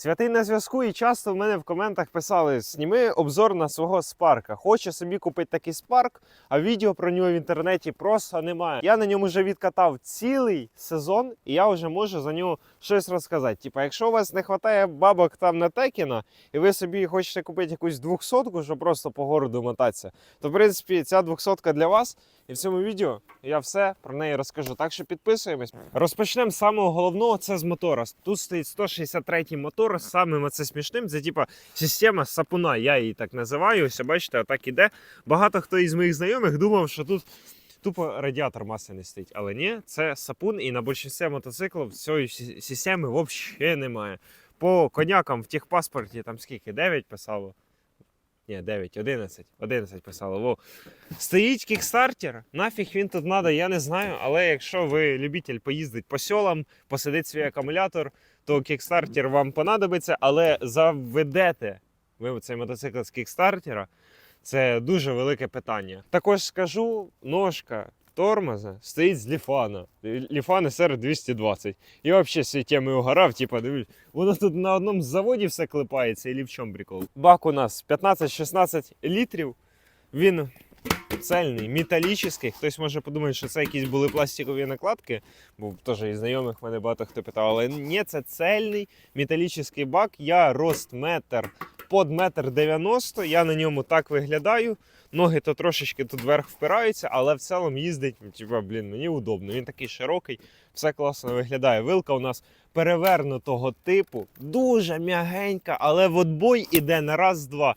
Святий на зв'язку, і часто в мене в коментах писали: сніми обзор на свого спарка. Хочу собі купити такий спарк, а відео про нього в інтернеті просто немає. Я на ньому вже відкатав цілий сезон, і я вже можу за нього щось розказати. Типа, якщо у вас не вистачає бабок там на Текіна, і ви собі хочете купити якусь двохсотку, щоб просто по городу мотатися, то в принципі ця двохсотка для вас. І в цьому відео я все про неї розкажу. Так що підписуємось. Розпочнемо з самого головного це з мотора. Тут стоїть 163 мотор. Самим це смішним. Це типа система сапуна. Я її так називаю. Ось бачите, отак іде. Багато хто із моїх знайомих думав, що тут. Тупо радіатор масляний стоїть, але ні, це сапун, і на більшості мотоциклів цієї системи взагалі немає. По конякам в техпаспорті там скільки? 9 писало. Ні, 9, 11. 11 писало. Во. Стоїть кікстартер. Нафіг він тут треба, я не знаю. Але якщо ви любитель поїздити по селам, посадити свій акумулятор, то кікстартер вам понадобиться, але заведете ви цей мотоцикл з кікстартера. Це дуже велике питання. Також скажу, ножка тормоза стоїть з ліфана. Ліфан SR 220. І взагалі з теми угорав, типа, дивись, воно тут на одному заводі все клепається, і в чому прикол? Бак у нас 15-16 літрів. Він цельний, металічний. Хтось може подумати, що це якісь були пластикові накладки, бо теж із знайомих мене багато хто питав. Але ні, це цельний металічний бак. Я рост метр под метр дев'яносто. Я на ньому так виглядаю. Ноги то трошечки тут вверх впираються, але в цілому їздить, типа, блін, мені удобно. Він такий широкий, все класно виглядає. Вилка у нас перевернутого типу, дуже м'ягенька, але в отбой іде на раз-два.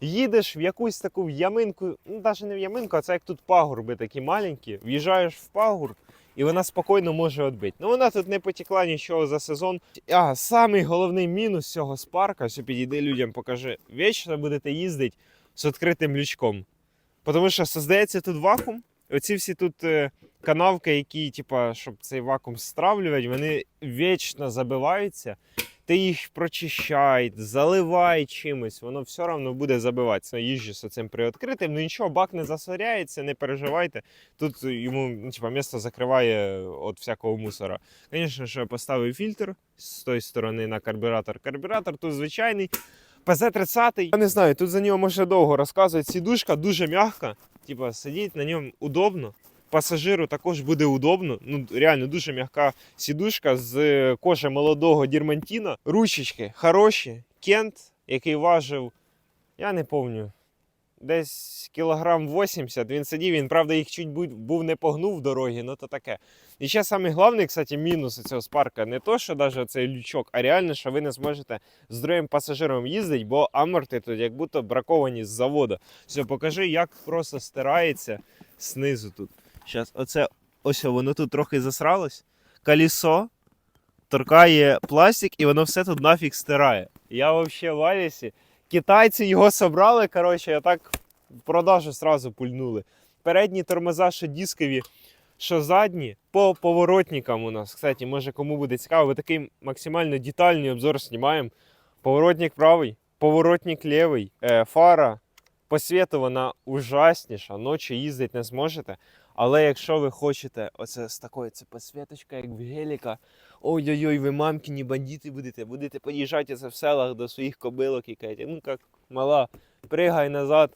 Їдеш в якусь таку яминку, ну навіть не в яминку, а це як тут пагорби такі маленькі. В'їжджаєш в пагорб, і вона спокійно може відбити. Ну вона тут не потекла нічого за сезон. А самий головний мінус цього спарка, що підійди людям, покажи, вічно будете їздити з відкритим лючком. Тому що создається тут вакуум. Оці всі тут е, канавки, які, типа, щоб цей вакуум стравлювати, вони вічно забиваються. Ти їх прочищай, заливай чимось, воно все одно буде забиватися. Їжджу з цим приоткритим. Ну нічого, бак не засоряється, не переживайте. Тут йому ну, типа, місто закриває від всякого мусора. Звісно, що я поставив фільтр з тої сторони на карбюратор. Карбюратор тут звичайний. ПЗ-30. Я не знаю, тут за нього може довго розказувати. Сідушка дуже м'яка. Типа, сидіть на ньому удобно. Пасажиру також буде удобно. Ну, реально дуже м'яка сідушка з кожи молодого дірмантіна. Ручечки хороші. Кент, який важив, я не пам'ятаю, десь кілограм 80. Він сидів, він, правда, їх чуть був не погнув в дорогі, ну то таке. І ще самий головний, кстати, мінус цього спарка не то, що навіть цей лючок, а реально, що ви не зможете з другим пасажиром їздити, бо аморти тут як будто браковані з заводу. Все, покажи, як просто стирається знизу тут. Зараз, оце ось воно тут трохи засралось. Колесо торкає пластик, і воно все тут нафіг стирає. Я взагалі в Алісі. Китайці його собрали, коротше, а так в продажу сразу пульнули. Передні тормоза, що дискові, що задні, по поворотникам у нас. Кстати, може кому буде цікаво, ви такий максимально детальний обзор знімаємо. Поворотник правий, поворотник лівий, е, фара. По світу вона ужасніша, ночі їздити не зможете. Але якщо ви хочете оце з такою це підсвіточка, як в геліка, ой-ой-ой, ви мамкіні бандити будете, будете під'їжджати це в селах до своїх кобилок і кажете, ну як мала, пригай назад,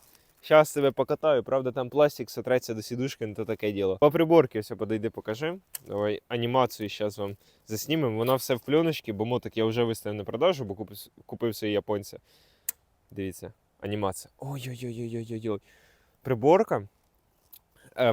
зараз тебе покатаю. Правда, там пластик сотреться до сідушки, ну то таке діло. По приборці все подойди, покажи. Давай анімацію зараз вам заснімемо. Вона все в пленочці, бо мотик я вже виставив на продажу, бо купив, купив японця. Дивіться, анімація. Ой-ой-ой-ой-ой-ой. Приборка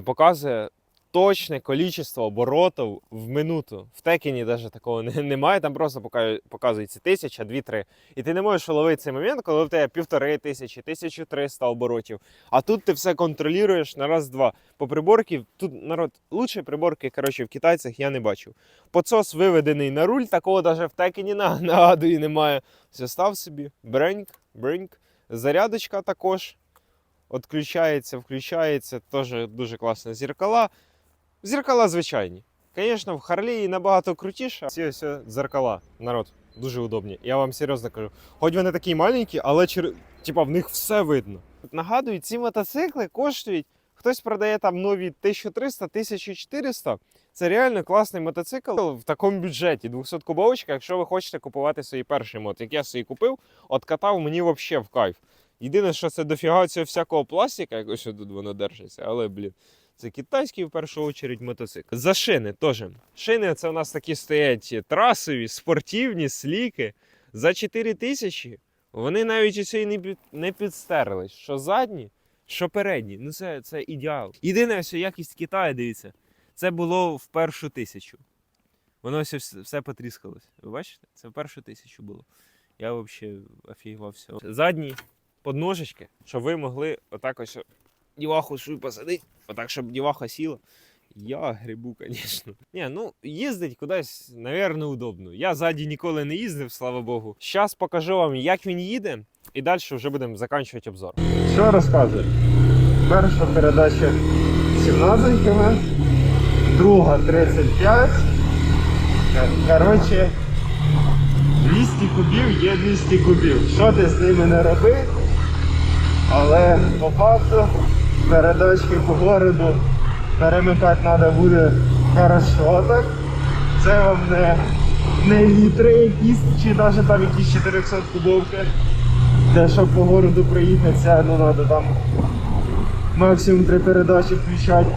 показує точне кількість оборотів в минуту. В текені навіть такого немає, там просто показується тисяча, дві-три. І ти не можеш ловити цей момент, коли в тебе півтори тисячі, 1300 оборотів. А тут ти все контролюєш на раз-два. По приборці, тут народ, лучшої приборки, коротше, в китайцях я не бачив. Подсос виведений на руль, такого навіть в текені на- нагадую немає. Все, став собі, бреньк, бреньк. Зарядочка також. Отключається, включається, теж дуже класно. Зеркала. Зеркала звичайні. Звісно, в Харлії набагато крутіше. Ці ось дзеркала, народ, дуже удобні. Я вам серйозно кажу. Хоч вони такі маленькі, але чер... типа, в них все видно. Нагадую, ці мотоцикли коштують. хтось продає там нові 1300, 1400. Це реально класний мотоцикл в такому бюджеті. 200 кубовочка, якщо ви хочете купувати свій перший мод. Як я собі купив, от катав мені взагалі в кайф. Єдине, що це дофіга цього всякого пластика, якось тут воно держиться, але, блін. Це китайський в першу чергу мотоцикл. За шини теж. Шини це у нас такі стоять трасові, спортивні, сліки. За 4 тисячі вони навіть усе і не, під, не підстерлись. Що задні, що передні. Ну це, це ідеал. Єдине, що якість Китаю, дивіться, це було в першу тисячу. Воно все, все потріскалось. Ви бачите? Це в першу тисячу було. Я взагалі офігувався. Задні подножечки, щоб ви могли отак ось діваху свою посадити, отак, щоб діваха сіла. Я грибу, звісно. Ні, ну їздить кудись, напевно, удобно. Я ззаді ніколи не їздив, слава Богу. Зараз покажу вам, як він їде, і далі вже будемо закінчувати обзор. Що розказує? Перша передача 17 км, друга 35. Коротше, 200 кубів є 200 кубів. Що ти з ними не роби? Але по факту передачки по городу перемикати треба буде хорошо так. Це вам не, не літри якісь, чи навіть там якісь 400 кубовки. Де щоб по городу проїхатися, ну треба там максимум три передачі включати.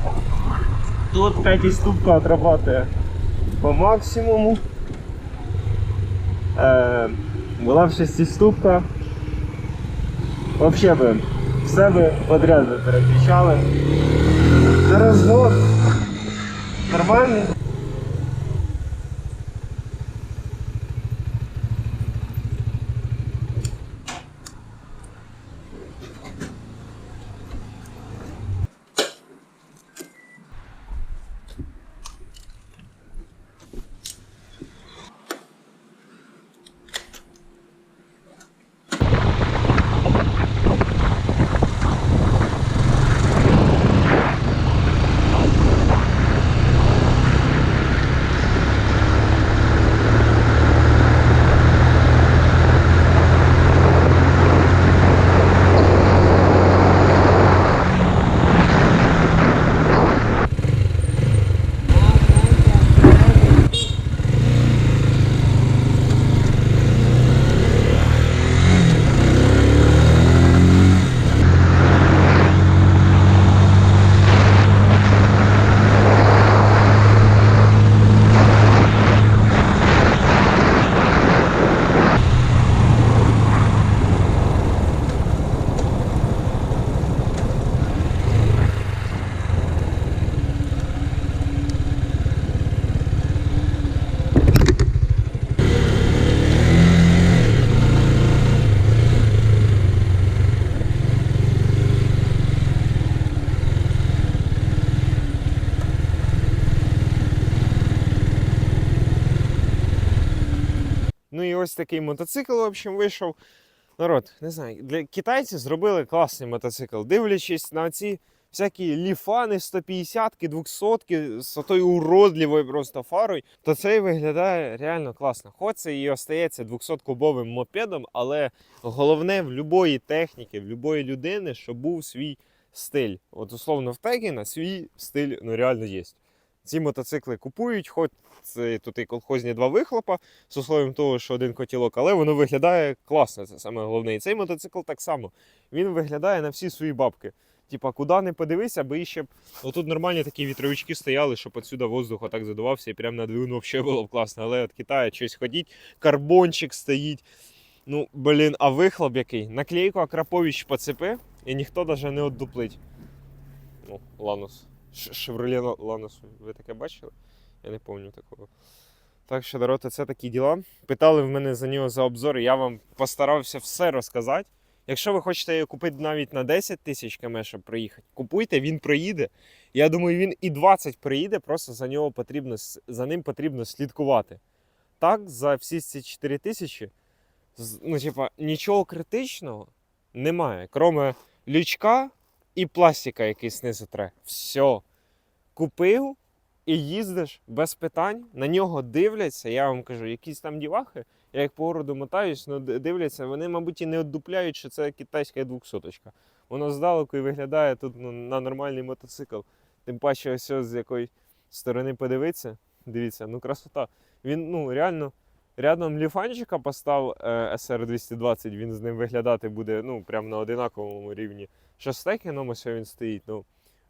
Тут п'ятиступка отрабатує по максимуму. Е, була б шестиступка. Вообще би все би подряд переключали. На розгон. Нормальний. Ну і ось такий мотоцикл, в общем, вийшов. Народ, не знаю, для китайців зробили класний мотоцикл. Дивлячись на ці всякі ліфани 150-ки, 200-ки з тою уродливою просто фарою, то цей виглядає реально класно. Хоч це і остається 200-кубовим мопедом, але головне в будь-якої техніки, в будь-якої людини, щоб був свій стиль. От условно в Тегіна свій стиль ну реально є. Ці мотоцикли купують, хоч це тут і колхозні два вихлопа, з условием того, що один котілок, але воно виглядає класно, це саме головне. І цей мотоцикл так само. Він виглядає на всі свої бабки. Типа, куди не подивися, аби ще б. Отут нормальні такі вітровички стояли, щоб отсюди воздух отак задувався і прямо на двигуну взагалі було б класно. Але від Китаю щось ходіть, карбончик стоїть. Ну, блін, а вихлоп який? Наклейку Акрапович поцепи, і ніхто навіть не оддуплить. Ну, Ланус. Шевроле Ла- Ланус. Ви таке бачили? Я не пам'ятаю такого. Так що, дорота, це такі діла. Питали в мене за нього за обзор, я вам постарався все розказати. Якщо ви хочете купити навіть на 10 тисяч км, щоб проїхати, купуйте, він проїде. Я думаю, він і 20 проїде, просто за нього потрібно, за ним потрібно слідкувати. Так, за всі ці 4 тисячі, ну, типа, нічого критичного немає, кроме лючка і пластика, який знизу тре. Все. Купив і їздиш без питань, на нього дивляться. Я вам кажу, якісь там дівахи, Я як по городу мотаюсь, ну дивляться, вони, мабуть, і не оддупляють, що це китайська двохсоточка. Воно здалеку і виглядає тут ну, на нормальний мотоцикл. Тим паче, ось з якої сторони подивитися. Дивіться, ну красота. Він ну реально рядом ліфанчика постав е, SR220, він з ним виглядати буде ну, прямо на одинаковому рівні. Що з Текіном ось він стоїть. Ну,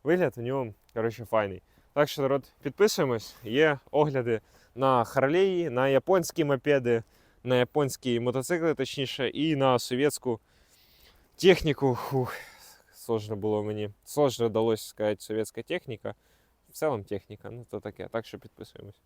вигляд у нього, коротше, файний. Так що, народ, підписуємось. Є огляди на Харлеї, на японські мопеди, на японські мотоцикли, точніше, і на совєтську техніку. Фух, сложно було мені. Сложно вдалося сказати совєтська техніка. В цілому техніка, ну то таке. Так що підписуємось.